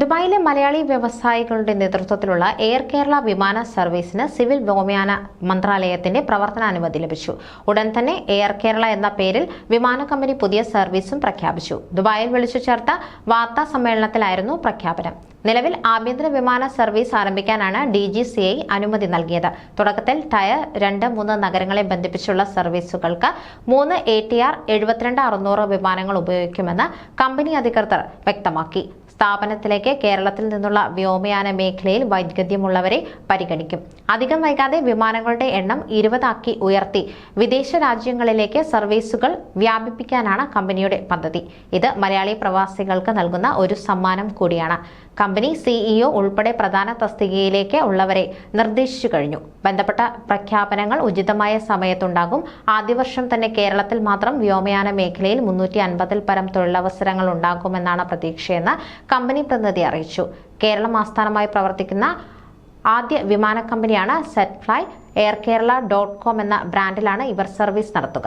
ദുബായിലെ മലയാളി വ്യവസായികളുടെ നേതൃത്വത്തിലുള്ള എയർ കേരള വിമാന സർവീസിന് സിവിൽ വ്യോമയാന മന്ത്രാലയത്തിന്റെ പ്രവർത്തനാനുമതി ലഭിച്ചു. ഉടൻ തന്നെ എയർ കേരള എന്ന പേരിൽ വിമാന കമ്പനി പുതിയ സർവീസും പ്രഖ്യാപിച്ചു. ദുബായിൽ വിളിച്ചു ചേർത്ത വാർത്താ സമ്മേളനത്തിലായിരുന്നു പ്രഖ്യാപനം. നിലവിൽ ആഭ്യന്തര വിമാന സർവീസ് ആരംഭിക്കാനാണ് ഡി ജി സി ഐ അനുമതി നൽകിയത്. തുടക്കത്തിൽ ടയർ രണ്ട് മൂന്ന് നഗരങ്ങളെ ബന്ധിപ്പിച്ചുള്ള സർവീസുകൾക്ക് മൂന്ന് എ ടി ആർ എഴുപത്തിരണ്ട് അറുന്നൂറ് വിമാനങ്ങൾ ഉപയോഗിക്കുമെന്ന് കമ്പനി അധികൃതർ വ്യക്തമാക്കി. സ്ഥാപനത്തിലേക്ക് കേരളത്തിൽ നിന്നുള്ള വ്യോമയാന മേഖലയിൽ വൈദഗ്ധ്യമുള്ളവരെ പരിഗണിക്കും. അധികം വൈകാതെ വിമാനങ്ങളുടെ എണ്ണം ഇരുപതാക്കി ഉയർത്തി. വിദേശ രാജ്യങ്ങളിലേക്ക് സർവീസുകൾ വ്യാപിപ്പിക്കാനാണ് കമ്പനിയുടെ പദ്ധതി. ഇത് മലയാളി പ്രവാസികൾക്ക് നൽകുന്ന ഒരു സമ്മാനം കൂടിയാണ്. കമ്പനി സിഇഒ ഉൾപ്പെടെ പ്രധാന തസ്തികയിലേക്ക് ഉള്ളവരെ നിർദ്ദേശിച്ചു കഴിഞ്ഞു. ബന്ധപ്പെട്ട പ്രഖ്യാപനങ്ങൾ ഉചിതമായ സമയത്തുണ്ടാകും. ആദ്യ വർഷം തന്നെ കേരളത്തിൽ മാത്രം വ്യോമയാന മേഖലയിൽ മുന്നൂറ്റി അൻപതിൽ പരം തൊഴിലവസരങ്ങൾ ഉണ്ടാകുമെന്നാണ് പ്രതീക്ഷയെന്ന് കമ്പനി പ്രതിനിധി അറിയിച്ചു. കേരളം ആസ്ഥാനമായി പ്രവർത്തിക്കുന്ന ആദ്യ വിമാന കമ്പനിയാണ് Zett Fly Air Kerala dot com എന്ന ബ്രാൻഡിലാണ് ഇവർ സർവീസ് നടത്തുക.